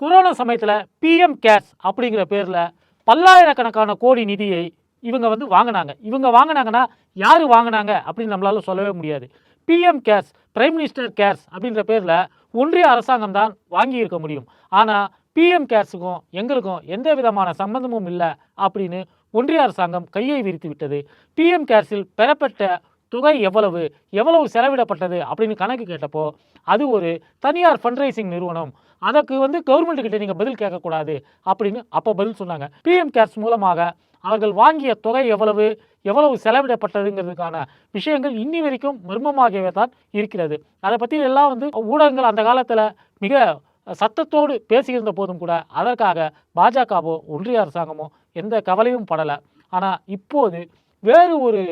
Corona சமயத்தில் PM CARES அப்படிங்கிற பேரில் பல்லாயிரக்கணக்கான கோடி நிதியை இவங்க வந்து வாங்கினாங்க. இவங்க வாங்கினாங்கன்னா யார் வாங்கினாங்க அப்படின்னு நம்மளால சொல்லவே முடியாது. PM cares prime minister cares அப்படின்ற பேரில் ஒன்றிய அரசாங்கம் தான் வாங்கியிருக்க முடியும். ஆனால் பிஎம் கேர்ஸுக்கும் எங்களுக்கும் எந்த விதமான சம்பந்தமும் இல்லை அப்படின்னு ஒன்றிய அரசாங்கம் கையை விரித்து விட்டது. பிஎம் கேர்ஸில் பெறப்பட்ட தொகை எவ்வளவு? எவ்வளவு செலவிடப்பட்டது? அப்படின்னு கணக்கு கேட்டப்போ அது ஒரு தனியார் ஃபண்ட்ரைசிங் நிறுவனம். அதற்கு வந்து கவர்மெண்ட் கிட்ட நீங்கள் பதில் கேட்கக்கூடாது அப்படின்னு அப்போ பதில் சொன்னாங்க. பிஎம் கேர்ஸ் மூலமாக அவர்கள் வாங்கிய தொகை எவ்வளவு? எவ்வளவு செலவிடப்பட்டதுங்கிறதுக்கான விஷயங்கள் இன்னி வரைக்கும் மர்மமாகவே தான் இருக்கிறது. அதை பற்றி எல்லாம் வந்து ஊடகங்கள் அந்த காலத்தில் மிக சத்தத்தோடு பேசியிருந்த போதும் கூட அதற்காக பாஜகவோ ஒன்றிய அரசாங்கமோ எந்த கவலையும் படலை. ஆனால் இப்போது வேறு ஒரு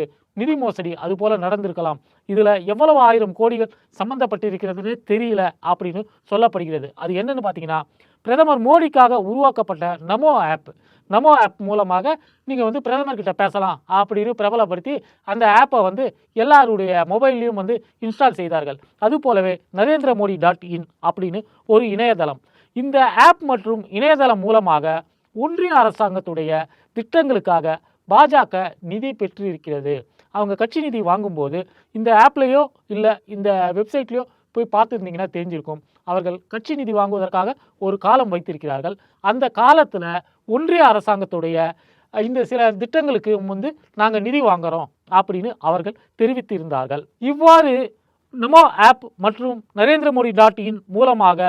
நிதி மோசடி அது போல நடந்திருக்கலாம். இதில் எவ்வளவு ஆயிரம் கோடிகள் சம்பந்தப்பட்டிருக்கிறதுனே தெரியல அப்படின்னு சொல்லப்படுகிறது. அது என்னன்னு பார்த்தீங்கன்னா பிரதமர் மோடிக்காக உருவாக்கப்பட்ட நமோ ஆப். நமோ ஆப் மூலமாக நீங்கள் வந்து பிரதமர் கிட்ட பேசலாம் அப்படின்னு பிரபலப்படுத்தி அந்த ஆப்பை வந்து எல்லாருடைய மொபைல்லையும் வந்து இன்ஸ்டால் செய்தார்கள். அது போலவே நரேந்திர மோடி டாட் இன் அப்படின்னு ஒரு இணையதளம். இந்த ஆப் மற்றும் இணையதளம் மூலமாக ஒன்றிய அரசாங்கத்துடைய திட்டங்களுக்காக பாஜக நிதி பெற்றிருக்கிறது. அவங்க கட்சி நிதி வாங்கும்போது இந்த ஆப்லேயோ இல்லை இந்த வெப்சைட்லேயோ போய் பார்த்துருந்தீங்கன்னா தெரிஞ்சிருக்கும். அவர்கள் கட்சி நிதி வாங்குவதற்காக ஒரு காலம் வைத்திருக்கிறார்கள். அந்த காலத்தில் ஒன்றிய அரசாங்கத்துடைய இந்த சில திட்டங்களுக்கு வந்து நாங்கள் நிதி வாங்குறோம் அப்படின்னு அவர்கள் தெரிவித்திருந்தார்கள். இவ்வாறு நமோ ஆப் மற்றும் நரேந்திர மோடி டாட் இன் மூலமாக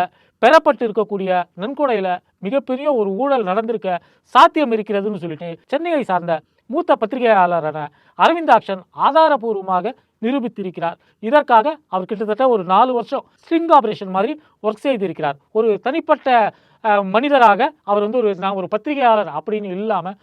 பெறப்பட்டிருக்கக்கூடிய நன்கொடையில் மிகப்பெரிய ஒரு ஊழல் நடந்திருக்க சாத்தியம் இருக்கிறதுன்னு சொல்லிட்டு சென்னையை சார்ந்த மூத்த பத்திரிகையாளரான அரவிந்தாக்ஷன் ஆதாரபூர்வமாக நிரூபித்திருக்கிறார். இதற்காக அவர் கிட்டத்தட்ட ஒரு நாலு வருஷம் ஸ்ட்ரிங் ஆபரேஷன் மாதிரி ஒர்க் செய்திருக்கிறார். ஒரு தனிப்பட்ட மனிதராக அவர் வந்து ஒரு நான் ஒரு பத்திரிகையாளர் அப்படின்னு இல்லாமல்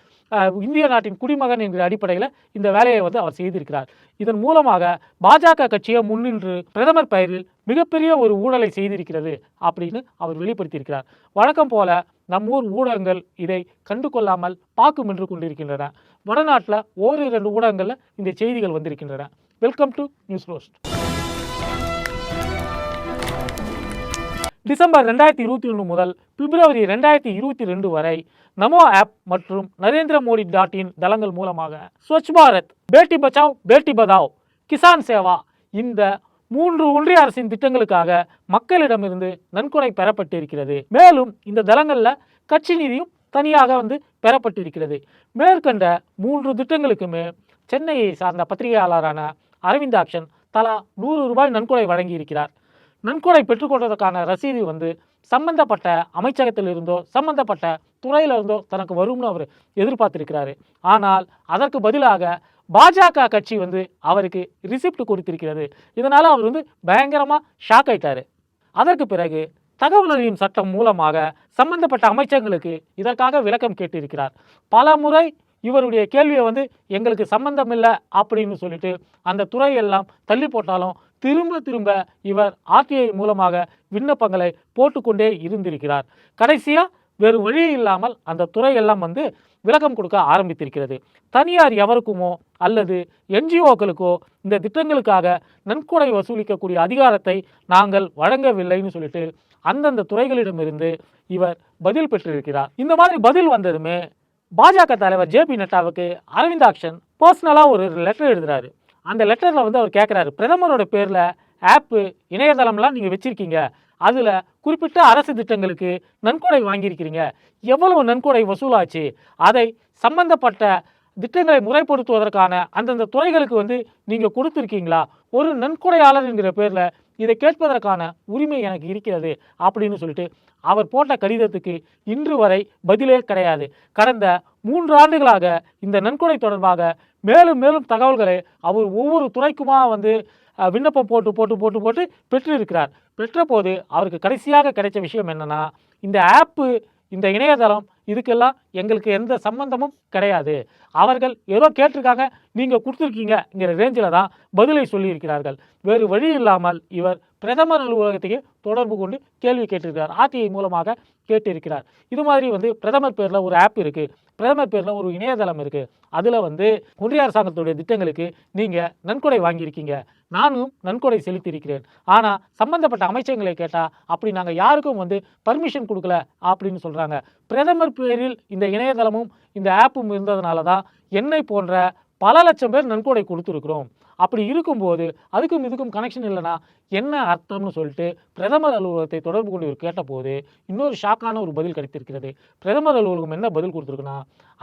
இந்திய நாட்டின் குடிமகன் என்கிற அடிப்படையில் இந்த வேலையை வந்து அவர் செய்திருக்கிறார். இதன் மூலமாக பாஜக கட்சியை முன்னின்று பிரதமர் பெயரில் மிகப்பெரிய ஒரு ஊழலை செய்திருக்கிறது அப்படின்னு அவர் வெளிப்படுத்தியிருக்கிறார். வழக்கம் போல நம்மூர் ஊடகங்கள் இதை கண்டு கொள்ளாமல் பாக்கு நின்று கொண்டிருக்கின்றன. வடநாட்டில் ஓரிரு இரண்டு ஊடகங்களில் இந்த செய்திகள் வந்திருக்கின்றன. Welcome to news roast December ரெண்டாயிரத்தி இருபத்தி ஒன்று முதல் பிப்ரவரி ரெண்டாயிரத்தி இருபத்தி ரெண்டு வரை நமோ ஆப் மற்றும் நரேந்திர மோடி டாட் இன் தளங்கள் மூலமாக ஸ்வச் பாரத் பேட்டி பச்சாவ் பேட்டி பதாவ் கிசான் சேவா இந்த மூன்று ஒன்றிய அரசின் திட்டங்களுக்காக மக்களிடமிருந்து நன்கொடை பெறப்பட்டிருக்கிறது. மேலும் இந்த தளங்களில் கட்சி நிதியும் தனியாக வந்து பெறப்பட்டிருக்கிறது. மேற்கண்ட மூன்று திட்டங்களுக்குமே சென்னையை சார்ந்த பத்திரிகையாளரான அரவிந்தாக்ஷன் தலா நூறு ரூபாய் நன்கொடை வழங்கியிருக்கிறார். நன்கொடை பெற்றுக்கொண்டதற்கான ரசீது வந்து சம்பந்தப்பட்ட அமைச்சகத்தில் இருந்தோ சம்பந்தப்பட்ட துறையிலிருந்தோ தனக்கு வரும்னு அவர் எதிர்பார்த்திருக்கிறாரு. ஆனால் அதற்கு பதிலாக பாஜக கட்சி வந்து அவருக்கு ரிசிப்ட் கொடுத்திருக்கிறது. இதனால் அவர் வந்து பயங்கரமாக ஷாக் ஆயிட்டார். அதற்கு பிறகு தகவல் அறியும் சட்டம் மூலமாக சம்பந்தப்பட்ட அமைச்சங்களுக்கு இதற்காக விளக்கம் கேட்டிருக்கிறார். பல முறை இவருடைய கேள்வியை வந்து எங்களுக்கு சம்பந்தம் இல்லை அப்படின்னு சொல்லிட்டு அந்த துறையெல்லாம் தள்ளி போட்டாலும் திரும்ப திரும்ப இவர் ஆர்டிஐ மூலமாக விண்ணப்பங்களை போட்டுக்கொண்டே இருந்திருக்கிறார். கடைசியாக வேறு வழி இல்லாமல் அந்த துறையெல்லாம் வந்து விளக்கம் கொடுக்க ஆரம்பித்திருக்கிறது. தனியார் எவருக்குமோ அல்லது என்ஜிஓக்களுக்கோ இந்த திட்டங்களுக்காக நன்கொடை வசூலிக்கக்கூடிய அதிகாரத்தை நாங்கள் வழங்கவில்லைன்னு சொல்லிட்டு அந்தந்த துறைகளிடமிருந்து இவர் பதில் பெற்றிருக்கிறார். இந்த மாதிரி பதில் வந்ததுமே பாஜக தலைவர் ஜே பி நட்டாவுக்கு அரவிந்தாக்ஷன் பர்சனலாக ஒரு லெட்டர் எழுதுறாரு. அந்த லெட்டரில் வந்து அவர் கேட்குறாரு பிரதமரோட பேரில் ஆப்பு இணையதளம்லாம் நீங்கள் வச்சுருக்கீங்க. அதில் குறிப்பிட்ட அரசு திட்டங்களுக்கு நன்கொடை வாங்கியிருக்கிறீங்க. எவ்வளவு நன்கொடை வசூலாச்சு? அதை சம்பந்தப்பட்ட திட்டங்களை முறைப்படுத்துவதற்கான அந்தந்த துறைகளுக்கு வந்து நீங்கள் கொடுத்துருக்கீங்களா? ஒரு நன்கொடையாளர் என்கிற பேரில் இதை கேட்பதற்கான உரிமை எனக்கு இருக்கிறது அப்படின்னு சொல்லிட்டு அவர் போட்ட கடிதத்துக்கு இன்று வரை பதிலே கிடையாது. கடந்த மூன்று ஆண்டுகளாக இந்த நன்கொடை தொடர்பாக மேலும் மேலும் தகவல்களை அவர் ஒவ்வொரு துறைக்குமா வந்து விண்ணப்பம் போட்டு போட்டு போட்டு போட்டு பெற்றிருக்கிறார். பெற்றபோது அவருக்கு கடைசியாக கிடைச்ச விஷயம் என்னென்னா இந்த ஆப்பு இந்த இணையதளம் இதுக்கெல்லாம் எங்களுக்கு எந்த சம்பந்தமும் கிடையாது. அவர்கள் ஏதோ கேட்டிருக்காங்க நீங்கள் கொடுத்துருக்கீங்கங்கிற ரேஞ்சில் தான் பதிலை சொல்லியிருக்கிறார்கள். வேறு வழி இல்லாமல் இவர் பிரதமர் அலுவலகத்தையே தொடர்பு கொண்டு கேள்வி கேட்டிருக்கிறார். ஆர்டிஐ மூலமாக கேட்டிருக்கிறார். இது மாதிரி வந்து பிரதமர் பேரில் ஒரு ஆப் இருக்குது பிரதமர் பேரில் ஒரு இணையதளம் இருக்குது அதில் வந்து ஒன்றிய அரசாங்கத்துடைய திட்டங்களுக்கு நீங்கள் நன்கொடை வாங்கியிருக்கீங்க. நானும் நன்கொடை செலுத்தியிருக்கிறேன். ஆனால் சம்பந்தப்பட்ட அமைச்சகங்களை கேட்டால் அப்படி நாங்கள் யாருக்கும் வந்து பர்மிஷன் கொடுக்கல அப்படின்னு சொல்கிறாங்க பிரதமர் பேரில் இந்த இணையதளமும் இந்த ஆப்பும் இருந்ததுனால தான் என்னை போன்ற பல லட்சம் பேர் நன்கொடை கொடுத்துருக்குறோம். அப்படி இருக்கும்போது அதுக்கும் இதுக்கும் கனெக்ஷன் இல்லைன்னா என்ன அர்த்தம்னு சொல்லிட்டு பிரதமர் அலுவலகத்தை தொடர்பு கொண்டு இவர் கேட்டபோது இன்னொரு ஷாக்கான ஒரு பதில் கிடைத்திருக்கிறது. பிரதமர் அலுவலகம் என்ன பதில் கொடுத்துருக்குன்னா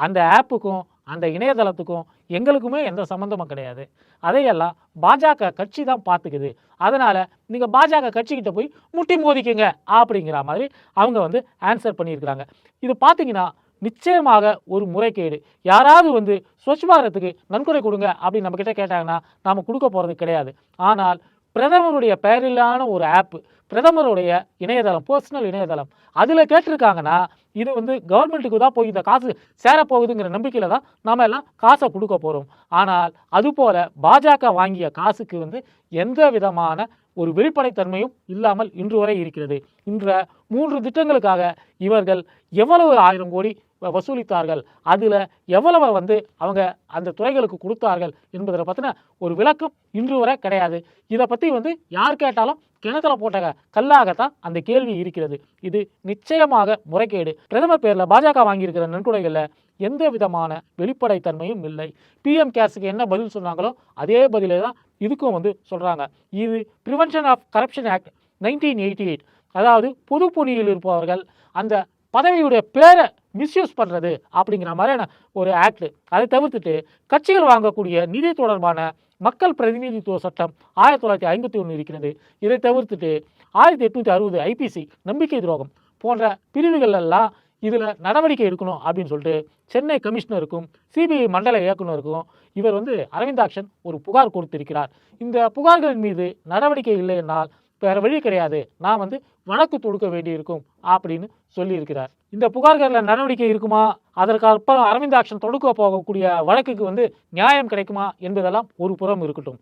அந்த ஆப்புக்கும் அந்த இணையதளத்துக்கும் எங்களுக்குமே எந்த சம்மந்தமும் கிடையாது. அதையெல்லாம் பாஜக கட்சி தான் பார்த்துக்குது. அதனால் நீங்கள் பாஜக கட்சிக்கிட்ட போய் முட்டி மோதிக்குங்க அப்படிங்கிற மாதிரி அவங்க வந்து ஆன்சர் பண்ணியிருக்கிறாங்க. இது பார்த்தீங்கன்னா நிச்சயமாக ஒரு முறைகேடு. யாராவது வந்து ஸ்வச் பாரத்துக்கு நன்கொடை கொடுங்க அப்படின்னு நம்மக்கிட்ட கேட்டாங்கன்னா நாம் கொடுக்க போகிறது கிடையாது. ஆனால் பிரதமருடைய பெயரிலான ஒரு ஆப்பு பிரதமருடைய இணையதளம் பர்சனல் இணையதளம் அதில் கேட்டிருக்காங்கன்னா இது வந்து கவர்மெண்ட்டுக்கு தான் போய் இந்த காசு சேரப்போகுதுங்கிற நம்பிக்கையில் தான் நம்ம எல்லாம் காசை கொடுக்க போகிறோம் ஆனால் அதுபோல் பாஜக வாங்கிய காசுக்கு வந்து எந்த விதமான ஒரு வெளிப்படைத்தன்மையும் இல்லாமல் இன்று வரை இருக்கிறது. இன்ற மூன்று திட்டங்களுக்காக இவர்கள் எவ்வளவு ஆயிரம் கோடி வசூலித்தார்கள். அதில் எவ்வளவு வந்து அவங்க அந்த துறைகளுக்கு கொடுத்தார்கள் என்பதை பற்றின ஒரு விளக்கம் இன்று வரை கிடையாது. இதை பற்றி வந்து யார் கேட்டாலும் கிணத்துல போட்ட கல்லாகத்தான் அந்த கேள்வி இருக்கிறது. இது நிச்சயமாக முறைகேடு. பிரதமர் பேரில் பாஜக வாங்கியிருக்கிற நன்கொடைகளில் எந்த விதமான வெளிப்படைத்தன்மையும் இல்லை. பிஎம் கேர்ஸுக்கு என்ன பதில் சொன்னாங்களோ அதே பதிலே தான் இதுக்கும் வந்து சொல்கிறாங்க இது prevention of corruption act nineteen eighty eight அதாவது பொது பொணியில் இருப்பவர்கள் அந்த பதவியுடைய பேரை மிஸ்யூஸ் பண்ணுறது அப்படிங்கிற மாதிரியான ஒரு ஆக்டு அதை தவிர்த்துட்டு கட்சிகள் வாங்கக்கூடிய நிதி தொடர்பான மக்கள் பிரதிநிதித்துவ சட்டம் ஆயிரத்தி தொள்ளாயிரத்தி ஐம்பத்தி ஒன்று இருக்கிறது. இதை தவிர்த்துட்டு ஆயிரத்தி எட்நூற்றி அறுபது ஐபிசி நம்பிக்கை துரோகம் போன்ற பிரிவுகள் எல்லாம் இதில் நடவடிக்கை எடுக்கணும் அப்படின்னு சொல்லிட்டு சென்னை கமிஷனருக்கும் சிபிஐ மண்டல இயக்குனருக்கும் இவர் வந்து அரவிந்தாக்ஷன் ஒரு புகார் கொடுத்திருக்கிறார். இந்த புகார்களின் மீது நடவடிக்கை இல்லை என்றால் வேறு வழி கிடையாது. நான் வந்து வழக்கு தொடுக்க வேண்டியிருக்கும் அப்படின்னு சொல்லியிருக்கிறார். இந்த புகார்களில் நடவடிக்கை இருக்குமா? அதற்கு அப்புறம் அரவிந்தாக்ஷன் தொடுக்க போகக்கூடிய வழக்குக்கு வந்து நியாயம் கிடைக்குமா என்பதெல்லாம் ஒரு புறம் இருக்கட்டும்.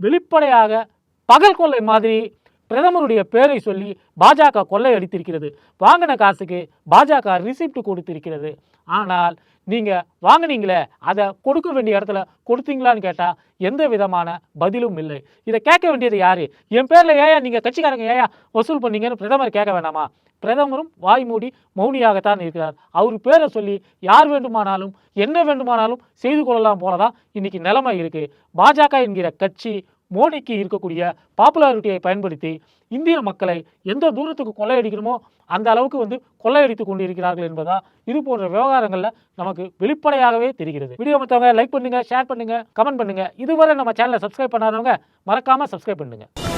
வெளிப்படையாக பகல் கொள்ளை மாதிரி பிரதமருடைய பேரை சொல்லி பாஜக கொள்ளை அடித்திருக்கிறது வாங்கின காசுக்கு பாஜக ரிசிப்ட் கொடுத்திருக்கிறது. ஆனால் நீங்கள் வாங்குனீங்களே அதை கொடுக்க வேண்டிய இடத்துல கொடுத்தீங்களான்னு கேட்டால் எந்த விதமான பதிலும் இல்லை. இதை கேட்க வேண்டியது யார்? என் பேரில் ஏயா நீங்கள் கட்சிக்காரங்க ஏயா வசூல் பண்ணீங்கன்னு பிரதமர் கேட்க வேணாமா? பிரதமரும் வாய் மூடி மௌனியாகத்தான் இருக்கிறார். அவர் பேரை சொல்லி யார் வேண்டுமானாலும் என்ன வேண்டுமானாலும் செய்து கொள்ளலாம் போல தான் இன்னைக்கு நிலைமை இருக்கு. பாஜக என்கிற கட்சி மோடிக்கு இருக்கக்கூடிய பாப்புலாரிட்டியை பயன்படுத்தி இந்திய மக்களை எந்த தூரத்துக்கு கொள்ளையடிக்கணுமோ அந்த அளவுக்கு வந்து கொள்ளையடித்து கொண்டிருக்கிறார்கள் என்பதா இது போன்ற விவகாரங்களில் நமக்கு வெளிப்படையாகவே தெரிகிறது. வீடியோ மற்றவங்க லைக் பண்ணுங்கள் ஷேர் பண்ணுங்கள் கமெண்ட் பண்ணுங்கள் இதுவரை நம்ம சேனலை சப்ஸ்கிரைப் பண்ணாதவங்க மறக்காமல் சப்ஸ்கிரைப் பண்ணுங்கள்